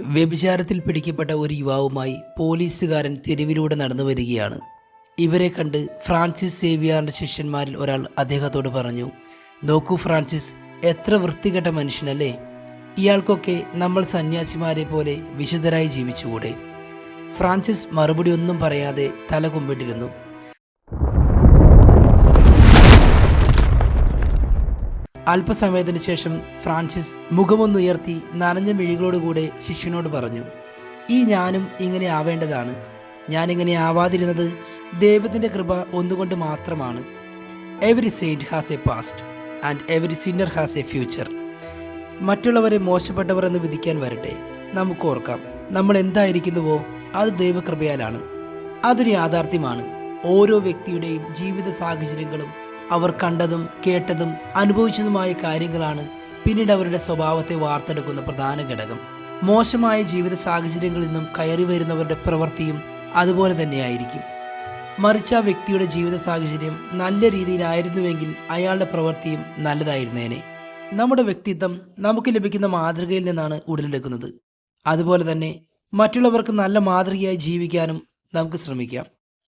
വ്യഭിചാരത്തിൽ പിടിക്കപ്പെട്ട ഒരു യുവാവുമായി പോലീസുകാരൻ തെരുവിലൂടെ നടന്നു വരികയാണ്. ഇവരെ കണ്ട് ഫ്രാൻസിസ് സേവിയാറിന്റെ ശിഷ്യന്മാരിൽ ഒരാൾ അദ്ദേഹത്തോട് പറഞ്ഞു നോക്കൂ ഫ്രാൻസിസ് എത്ര വൃത്തികെട്ട മനുഷ്യനല്ലേ? ഇയാൾക്കൊക്കെ നമ്മൾ സന്യാസിമാരെ പോലെ വിശുദ്ധരായി ജീവിച്ചുകൂടെ? ഫ്രാൻസിസ് മറുപടി ഒന്നും പറയാതെ തല കുമ്പിട്ടിരുന്നു. അല്പസമയത്തിന് ശേഷം ഫ്രാൻസിസ് മുഖമൊന്നുയർത്തി നനഞ്ഞ മിഴികളോടുകൂടെ ശിഷ്യനോട് പറഞ്ഞു ഈ ഞാനും ഇങ്ങനെ ആവേണ്ടതാണ്. ഞാനിങ്ങനെ ആവാതിരുന്നത് ദൈവത്തിന്റെ കൃപ ഒന്നുകൊണ്ട് മാത്രമാണ്. Every saint has a past and every sinner has a future മറ്റുള്ളവരെ മോശപ്പെട്ടവർ എന്ന് വിധിക്കാൻ വരട്ടെ. നമുക്ക് ഓർക്കാം നമ്മൾ എന്തായിരിക്കുന്നുവോ? അത് ദൈവകൃപയാലാണ്. അതൊരു യാഥാർത്ഥ്യമാണ്. ഓരോ വ്യക്തിയുടെയും ജീവിത സാഹചര്യങ്ങളും അവർ കണ്ടതും കേട്ടതും അനുഭവിച്ചതുമായ കാര്യങ്ങളാണ് പിന്നീട് അവരുടെ സ്വഭാവത്തെ വാർത്തെടുക്കുന്ന പ്രധാന ഘടകം. മോശമായ ജീവിത സാഹചര്യങ്ങളിൽ നിന്നും കയറി വരുന്നവരുടെ പ്രവൃത്തിയും അതുപോലെ തന്നെയായിരിക്കും. മറിച്ച് ആ വ്യക്തിയുടെ ജീവിത സാഹചര്യം നല്ല രീതിയിലായിരുന്നുവെങ്കിൽ അയാളുടെ പ്രവൃത്തിയും നല്ലതായിരുന്നേനെ. നമ്മുടെ വ്യക്തിത്വം നമുക്ക് ലഭിക്കുന്ന മാതൃകയിൽ നിന്നാണ് ഉടലെടുക്കുന്നത്. അതുപോലെ തന്നെ മറ്റുള്ളവർക്ക് നല്ല മാതൃകയായി ജീവിക്കാനും നമുക്ക് ശ്രമിക്കാം.